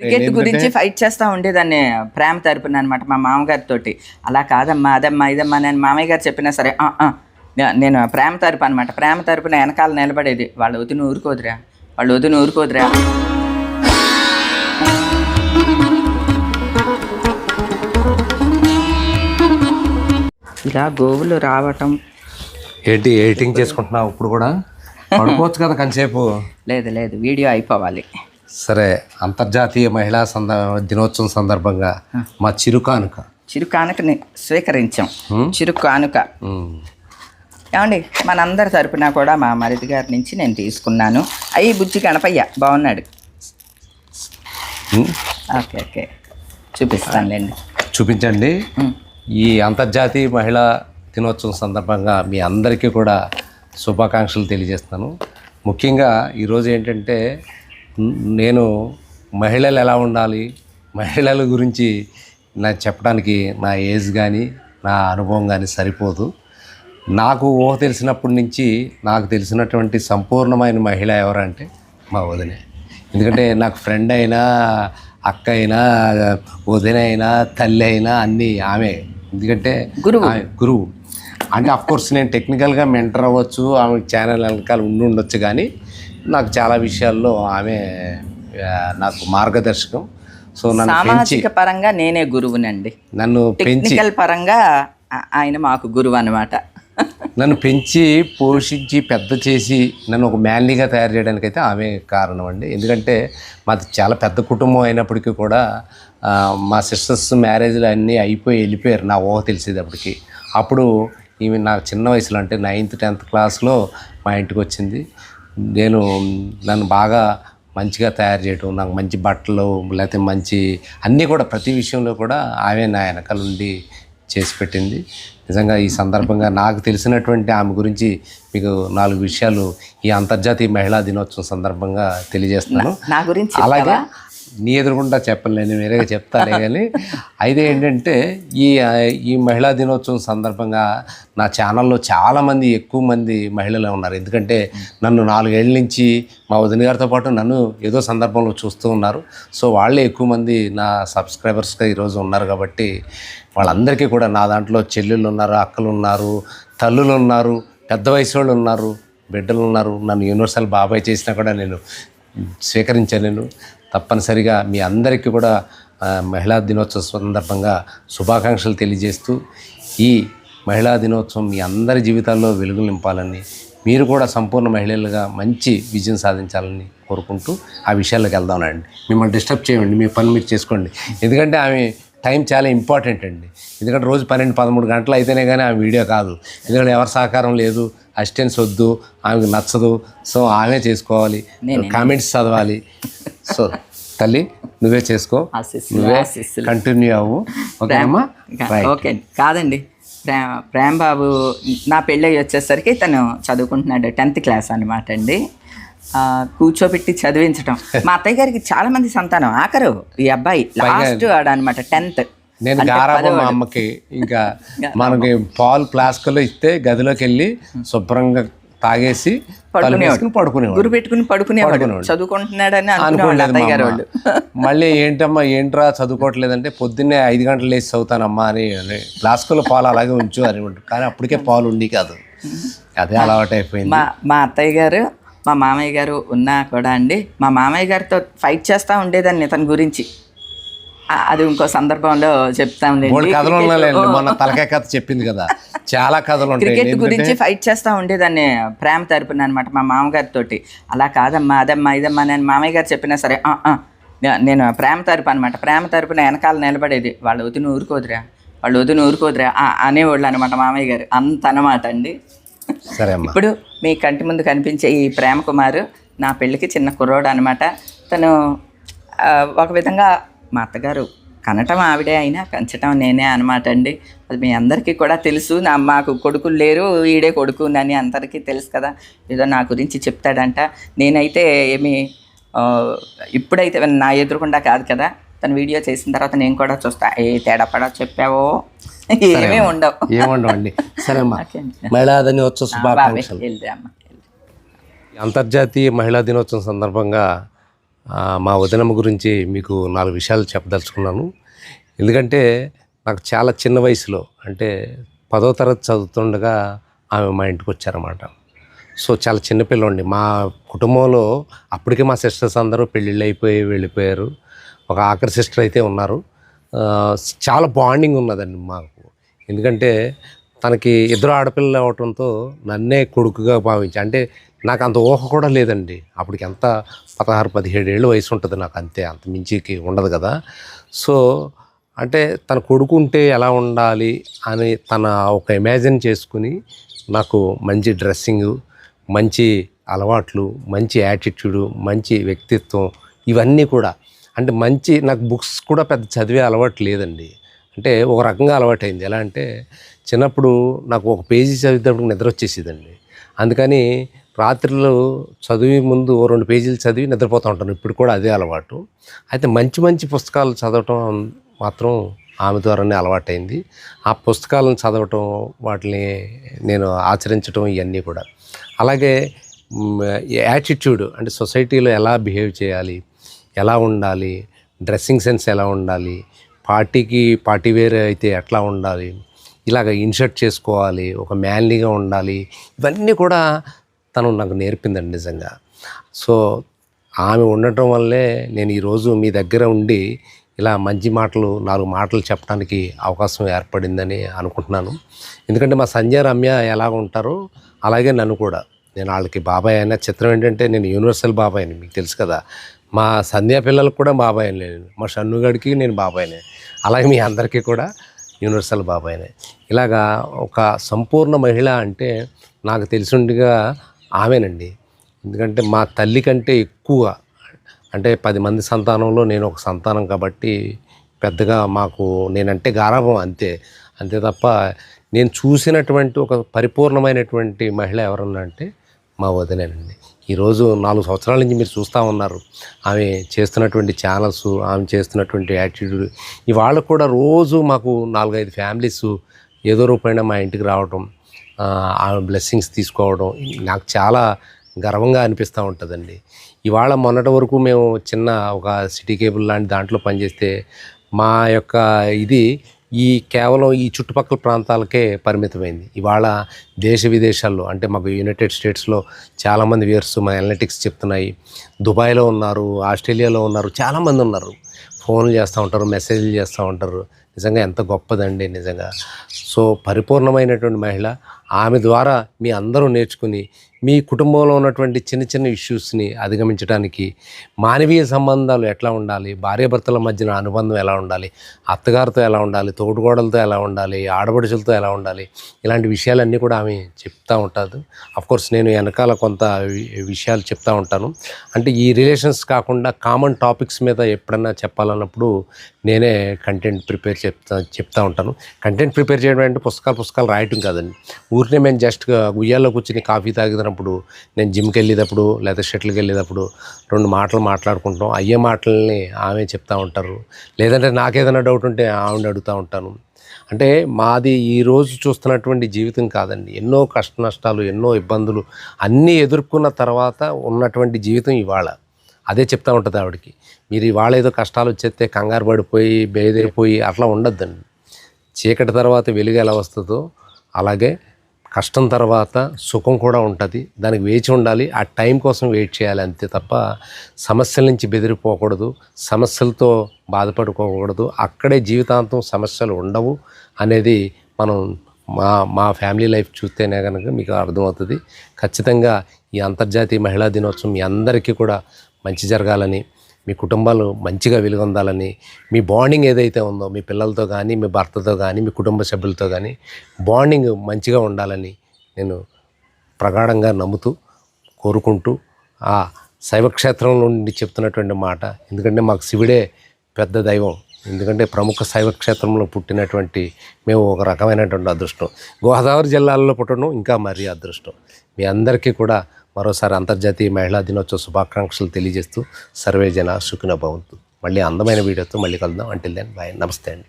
Cricket గురించి fight చేస్తూ ఉండేదాన్ని ప్రేమ తరపున అనమాట మా మామగారితో అలా కాదమ్మా అదమ్మా ఇదమ్మా నేను మామయ్య గారు చెప్పినా సరే నేను ప్రేమ తరపు అనమాట ప్రేమ తరపున వెనకాల నిలబడేది. వాళ్ళు వదిన ఊరుకోదురా వాళ్ళు వదిన ఊరుకోదురా. ఇలా గోవులు రావటం. ఏంటి ఎడిటింగ్ చేసుకుంటున్నావు ఇప్పుడు కూడా? పడుకోవచ్చు కదా కొంతసేపు లేదు లేదు వీడియో అయిపోవాలి. సరే అంతర్జాతీయ మహిళా దినోత్సవం సందర్భంగా మా చిరు కానుక. చిరు కానుకని స్వీకరించాం. చిరు కానుక. ఉమ్. ఏమండి మనందరి తరపున కూడా మా మరిది గారి నుంచి నేను తీసుకున్నాను. అయ్యి బుజ్జి గణపయ్య బాగున్నాడు. Okay okay. చూపిస్తానులేండి. చూపించండి. ఈ అంతర్జాతీయ మహిళా దినోత్సవం సందర్భంగా మీ అందరికీ కూడా శుభాకాంక్షలు తెలియజేస్తాను ముఖ్యంగా ఈరోజు ఏంటంటే నేను మహిళలు ఎలా ఉండాలి మహిళల గురించి నాకు చెప్పడానికి నా ఏజ్ కానీ నా అనుభవం కానీ సరిపోదు. నాకు ఊహ తెలిసినప్పటి నుంచి నాకు తెలిసినటువంటి సంపూర్ణమైన మహిళ ఎవరంటే మా వదినే. ఎందుకంటే నాకు ఫ్రెండ్ అయినా అక్క అయినా వదిన అయినా తల్లి అయినా అన్నీ ఆమె. ఎందుకంటే గురువు. గురువు. అంటే అఫ్ కోర్స్ నేను టెక్నికల్గా మెంటర్ అవ్వచ్చు ఆమె ఛానల్ వెనకాల ఉండి ఉండొచ్చు కానీ నాకు చాలా విషయాల్లో ఆమె నాకు మార్గదర్శకం. సో నన్ను సామాజిక పరంగా నేనే గురువునండి. నన్ను పెంచి టెక్నికల్ పరంగా ఆయన మాకు గురువు అనమాట నన్ను పెంచి పోషించి పెద్ద చేసి నన్ను ఒక మ్యాన్లీగా తయారు చేయడానికి అయితే ఆమె కారణం అండి ఎందుకంటే మాది చాలా పెద్ద కుటుంబం అయినప్పటికీ కూడా మా సిస్టర్స్ మ్యారేజ్లు అన్నీ అయిపోయి వెళ్ళిపోయారు. నా ఊహ తెలిసేటప్పటికి అప్పుడు ఈమె నాకు చిన్న వయసులో అంటే నైన్త్ టెన్త్ క్లాస్లో మా ఇంటికి వచ్చింది. నేను నన్ను బాగా మంచిగా తయారు చేయటం నాకు మంచి బట్టలు లేకపోతే మంచి అన్నీ కూడా ప్రతి విషయంలో కూడా ఆమె నా వెనకాల ఉండి చేసి పెట్టింది. నిజంగా ఈ సందర్భంగా నాకు తెలిసినటువంటి ఆమె గురించి మీకు నాలుగు విషయాలు ఈ అంతర్జాతీయ మహిళా దినోత్సవం సందర్భంగా తెలియజేస్తున్నాను. నా గురించి అలాగే నీ ఎదురుకుండా చెప్పలేను వేరేగా చెప్తానే కానీ అయితే ఏంటంటే ఈ ఈ మహిళా దినోత్సవం సందర్భంగా నా ఛానల్లో చాలామంది ఎక్కువ మంది మహిళలే ఉన్నారు. ఎందుకంటే నన్ను నాలుగేళ్ళ నుంచి మా వదిన గారితో పాటు నన్ను ఏదో సందర్భంలో చూస్తూ ఉన్నారు. సో వాళ్ళే ఎక్కువ మంది నా సబ్స్క్రైబర్స్గా ఈరోజు ఉన్నారు కాబట్టి వాళ్ళందరికీ కూడా నా దాంట్లో చెల్లెళ్ళు ఉన్నారు అక్కలు ఉన్నారు తల్లులు ఉన్నారు పెద్ద వయసు వాళ్ళు ఉన్నారు బిడ్డలు ఉన్నారు. నన్ను యూనివర్సల్ బాబాయ్ చేసినా కూడా నేను స్వీకరించాను నేను తప్పనిసరిగా మీ అందరికీ కూడా మహిళా దినోత్సవ సందర్భంగా శుభాకాంక్షలు తెలియజేస్తూ ఈ మహిళా దినోత్సవం మీ అందరి జీవితాల్లో వెలుగులు నింపాలని మీరు కూడా సంపూర్ణ మహిళలుగా మంచి విజయం సాధించాలని కోరుకుంటూ ఆ విషయాల్లోకి వెళ్దామండి మిమ్మల్ని డిస్టర్బ్ చేయండి మీ పని మీరు చేసుకోండి. ఎందుకంటే ఆమె టైం చాలా ఇంపార్టెంట్ అండి. ఎందుకంటే రోజు పన్నెండు పదమూడు గంటలు అయితేనే కానీ ఆమె వీడియో కాదు. ఎందుకంటే ఎవరి సహకారం లేదు అసిస్టెన్స్ వద్దు ఆమెకు నచ్చదు. సో ఆమె చేసుకోవాలి కామెంట్స్ చదవాలి. సో తల్లి నువ్వే చేసుకో. నువ్వే కంటిన్యూ అవ్వు. ఓకే. కాదండి. ప్రేమ బాబు నా పెళ్ళి వచ్చేసరికి తను చదువుకుంటున్నాడు టెన్త్ క్లాస్ అనమాట అండి. కూర్చోబెట్టి చదివించడం మా అత్తయ్య గారికి చాలా మంది సంతానం. ఆఖరు ఈ అబ్బాయి లాస్ట్ ఆడ అనమాట టెన్త్. నేను గారాబం మా అమ్మకి. ఇంకా మనకి పాలు ఫ్లాస్క్లో ఇస్తే గదిలోకి వెళ్ళి శుభ్రంగా తాగేసి పడుకునేవాడు. పెట్టుకుని పడుకునేవాడు. చదువుకుంటున్నాడని అనుకోలేదు మళ్ళీ ఏంటమ్మా ఏంట్రా చదువుకోవట్లేదంటే పొద్దున్నే ఐదు గంటలు లేచి చదువుతానమ్మా అని ఫ్లాస్కులో పాలు అలాగే ఉంచు అని. కానీ అప్పటికే పాలు ఉండి కాదు. అదే అలవాటు అయిపోయింది. మా మా అత్తయ్య గారు మా మామయ్య గారు ఉన్నా కూడా అండి మా మామయ్య గారితో ఫైట్ చేస్తూ ఉండేదాన్ని ఇతని గురించి. అది ఇంకో సందర్భంలో ఉన్నాయండి. మొన్న తలకాయ కథ చెప్పింది కదా. చాలా కథలు క్రికెట్ గురించి ఫైట్ చేస్తూ ఉండేదాన్ని ప్రేమ తరపున అనమాట మా మామగారితో అలా కాదమ్మా అదమ్మా ఇదమ్మా నేను మామయ్య గారు చెప్పినా సరే నేను ప్రేమ తరపు అనమాట ప్రేమ తరపున వెనకాల నిలబడేది. వాళ్ళు వదిన ఊరుకోదురా వాళ్ళు వదిన ఊరుకోదురా అనేవాళ్ళు అనమాట మామయ్య గారు. అంత అనమాట అండి. సరే ఇప్పుడు మీ కంటి ముందు కనిపించే ఈ ప్రేమ కుమారు నా పెళ్ళికి చిన్న కుర్రోడు అనమాట తను ఒక విధంగా మా అత్తగారు కనటం ఆవిడే అయినా పెంచటం నేనే అనమాట అండి. అది మీ అందరికీ కూడా తెలుసు. నా మాకు కొడుకులు లేరు ఈడే కొడుకు అని అందరికీ తెలుసు కదా. ఏదో నా గురించి చెప్తాడంట. నేనైతే ఏమి ఇప్పుడైతే నా ఎదురుకుండా కాదు కదా. తను వీడియో చేసిన తర్వాత నేను కూడా చూస్తా. ఏ తేడా పడా చెప్పావో? ఏమీ ఉండవు. ఏమండవండి. సరే. మహిళా దినోత్సవ శుభాకాంక్షలు. అంతర్జాతీయ మహిళా దినోత్సవం సందర్భంగా మా వదినమ్మ గురించి మీకు నాలుగు విషయాలు చెప్పదలుచుకున్నాను. ఎందుకంటే నాకు చాలా చిన్న వయసులో అంటే పదో తరగతి చదువుతుండగా ఆమె మా ఇంటికి వచ్చారన్నమాట. సో చాలా చిన్నపిల్లండి మా కుటుంబంలో అప్పటికే మా సిస్టర్స్ అందరూ పెళ్ళిళ్ళు అయిపోయి వెళ్ళిపోయారు. ఒక ఆఖరి సిస్టర్ అయితే ఉన్నారు. చాలా బాండింగ్ ఉన్నదండి మాకు. ఎందుకంటే తనకి ఇద్దరు ఆడపిల్లలు అవటంతో నన్నే కొడుకుగా భావించి. అంటే నాకు అంత ఊహ కూడా లేదండి. అప్పటికి ఎంత పదహారు పదిహేడు ఏళ్ళు వయసు ఉంటుంది నాకు అంతే. అంత మించికి ఉండదు కదా. సో అంటే తన కొడుకుంటే ఎలా ఉండాలి అని తన ఒక ఇమాజిన్ చేసుకుని నాకు మంచి డ్రెస్సింగ్ మంచి అలవాట్లు మంచి యాటిట్యూడు మంచి వ్యక్తిత్వం ఇవన్నీ కూడా. అంటే మంచి నాకు బుక్స్ కూడా పెద్ద చదివే అలవాటు లేదండి. అంటే ఒక రకంగా అలవాటైంది. ఎలా అంటే చిన్నప్పుడు నాకు ఒక పేజీ చదివేటప్పుడు నిద్ర వచ్చేసేదండి. అందుకని రాత్రిలో చదివి ముందు ఓ రెండు పేజీలు చదివి నిద్రపోతూ ఉంటాను. ఇప్పుడు కూడా అదే అలవాటు. అయితే మంచి మంచి పుస్తకాలు చదవటం మాత్రం ఆమె ద్వారానే అలవాటైంది. ఆ పుస్తకాలను చదవటం వాటిని నేను ఆచరించడం ఇవన్నీ కూడా. అలాగే యాటిట్యూడ్ అంటే సొసైటీలో ఎలా బిహేవ్ చేయాలి ఎలా ఉండాలి డ్రెస్సింగ్ సెన్స్ ఎలా ఉండాలి పార్టీకి పార్టీ వేర్ అయితే ఎట్లా ఉండాలి ఇలాగ ఇన్షర్ట్ చేసుకోవాలి ఒక మ్యాన్లీగా ఉండాలి ఇవన్నీ కూడా తను నాకు నేర్పిందండి నిజంగా. సో ఆమె ఉండటం వల్లే నేను ఈరోజు మీ దగ్గర ఉండి ఇలా మంచి మాటలు నాలుగు మాటలు చెప్పడానికి అవకాశం ఏర్పడిందని అనుకుంటున్నాను. ఎందుకంటే మా సంజయ్ రమ్య ఎలా ఉంటారో అలాగే నన్ను కూడా. నేను వాళ్ళకి బాబాయ్ అయినా చిత్రం ఏంటంటే నేను యూనివర్సల్ బాబాయ్ అని మీకు తెలుసు కదా. మా సంధ్యా పిల్లలకు కూడా బాబాయ్ లేదు నేను. మా షన్నుగడికి నేను బాబాయ్నే అలాగే మీ అందరికీ కూడా యూనివర్సల్ బాబాయ్నే ఇలాగా ఒక సంపూర్ణ మహిళ అంటే నాకు తెలిసిండిగా ఆమెనండి. ఎందుకంటే మా తల్లి కంటే ఎక్కువ అంటే పది మంది సంతానంలో నేను ఒక సంతానం కాబట్టి పెద్దగా మాకు నేనంటే గారాభం అంతే. అంతే తప్ప నేను చూసినటువంటి ఒక పరిపూర్ణమైనటువంటి మహిళ ఎవరన్నా అంటే మా వదినేనండి. ఈరోజు నాలుగు సంవత్సరాల నుంచి మీరు చూస్తూ ఉన్నారు. ఆమె చేస్తున్నటువంటి ఛానల్స్ ఆమె చేస్తున్నటువంటి యాటిట్యూడ్. ఇవాళ కూడా రోజు మాకు నాలుగైదు ఫ్యామిలీస్ ఏదో రూపైనా మా ఇంటికి రావటం ఆ, బ్లెస్సింగ్స్ తీసుకోవడం నాకు చాలా గర్వంగా అనిపిస్తూ ఉంటుందండి. ఇవాళ మొన్నటి వరకు మేము చిన్న ఒక సిటీ కేబుల్ లాంటి దాంట్లో పనిచేస్తే మా యొక్క ఇది ఈ కేవలం ఈ చుట్టుపక్కల ప్రాంతాలకే పరిమితమైంది. ఇవాళ దేశ విదేశాల్లో అంటే మాకు యునైటెడ్ స్టేట్స్లో చాలామంది వ్యూయర్స్ మా అనలిటిక్స్ చెప్తున్నాయి. దుబాయ్లో ఉన్నారు ఆస్ట్రేలియాలో ఉన్నారు చాలామంది ఉన్నారు. ఫోన్లు చేస్తూ ఉంటారు మెసేజ్లు చేస్తూ ఉంటారు. నిజంగా ఎంత గొప్పదండి నిజంగా. సో పరిపూర్ణమైనటువంటి మహిళ ఆమె ద్వారా మీ అందరూ నేర్చుకుని మీ కుటుంబంలో ఉన్నటువంటి చిన్న చిన్న ఇష్యూస్ని అధిగమించడానికి మానవీయ సంబంధాలు ఎట్లా ఉండాలి? భార్యాభర్తల మధ్యన అనుబంధం ఎలా ఉండాలి? అత్తగారితో ఎలా ఉండాలి? తోడుగోడలతో ఎలా ఉండాలి? ఆడబడుచులతో ఎలా ఉండాలి? ఇలాంటి విషయాలన్నీ కూడా ఆమె చెప్తూ ఉంటుంది. కోర్స్ నేను వెనకాల కొంత వి- విషయాలు చెప్తూ ఉంటాను. అంటే ఈ రిలేషన్స్ కాకుండా కామన్ టాపిక్స్ మీద ఎప్పుడన్నా చెప్పాలన్నప్పుడు నేనే కంటెంట్ ప్రిపేర్ చెప్తా చెప్తా ఉంటాను. కంటెంట్ ప్రిపేర్ చేయడం అంటే పుస్తకాలు పుస్తకాలు రాయటం కాదండి. ఊరినే మేము జస్ట్ ఉయ్యాల్లో కూర్చుని కాఫీ తాగినప్పుడు నేను జిమ్కి వెళ్ళేటప్పుడు లేదా షటిల్కి వెళ్ళేటప్పుడు రెండు మాటలు మాట్లాడుకుంటాం. అయ్యే మాటల్ని ఆమె చెప్తా ఉంటారు. లేదంటే నాకేదైనా డౌట్ ఉంటే ఆవిడ అడుగుతూ ఉంటాను. అంటే మాది ఈరోజు చూస్తున్నటువంటి జీవితం కాదండి. ఎన్నో కష్ట నష్టాలు ఎన్నో ఇబ్బందులు అన్నీ ఎదుర్కొన్న తర్వాత ఉన్నటువంటి జీవితం ఇవాళ. అదే చెప్తా ఉంటుంది ఆవిడకి. మీరు ఇవాళ ఏదో కష్టాలు వచ్చేస్తే కంగారు పడిపోయి బేదైపోయి అట్లా ఉండొద్దండి. చీకటి తర్వాత వెలుగు ఎలా వస్తుందో అలాగే కష్టం తర్వాత సుఖం కూడా ఉంటుంది. దానికి వేచి ఉండాలి. ఆ టైం కోసం వెయిట్ చేయాలి అంతే తప్ప సమస్యల నుంచి బెదిరిపోకూడదు. సమస్యలతో బాధపడుకోకూడదు. అక్కడే జీవితాంతం సమస్యలు ఉండవు అనేది మనం మా మా ఫ్యామిలీ లైఫ్ చూస్తేనే కనుక మీకు అర్థమవుతుంది. ఖచ్చితంగా ఈ అంతర్జాతీయ మహిళా దినోత్సవం మీ అందరికీ కూడా మంచి జరగాలని మీ కుటుంబాలు మంచిగా వెలుగొందాలని మీ బాండింగ్ ఏదైతే ఉందో మీ పిల్లలతో కానీ మీ భర్తతో కానీ మీ కుటుంబ సభ్యులతో కానీ బాండింగ్ మంచిగా ఉండాలని నేను ప్రగాఢంగా నమ్ముతూ కోరుకుంటూ ఆ శైవక్షేత్రం నుండి చెప్తున్నటువంటి మాట. ఎందుకంటే మాకు శివుడే పెద్ద దైవం. ఎందుకంటే ప్రముఖ శైవ క్షేత్రంలో పుట్టినటువంటి మేము ఒక రకమైనటువంటి అదృష్టం. గోదావరి జిల్లాలో పుట్టడం ఇంకా మరీ అదృష్టం. మీ అందరికీ కూడా మరోసారి అంతర్జాతీయ మహిళా దినోత్సవ శుభాకాంక్షలు తెలియజేస్తూ సర్వే జన సుఖిన భవంతు. మళ్ళీ అందమైన వీడియోతో మళ్ళీ కలుద్దాం. అంటిల్ దెన్ బాయ్ నమస్తే అండి.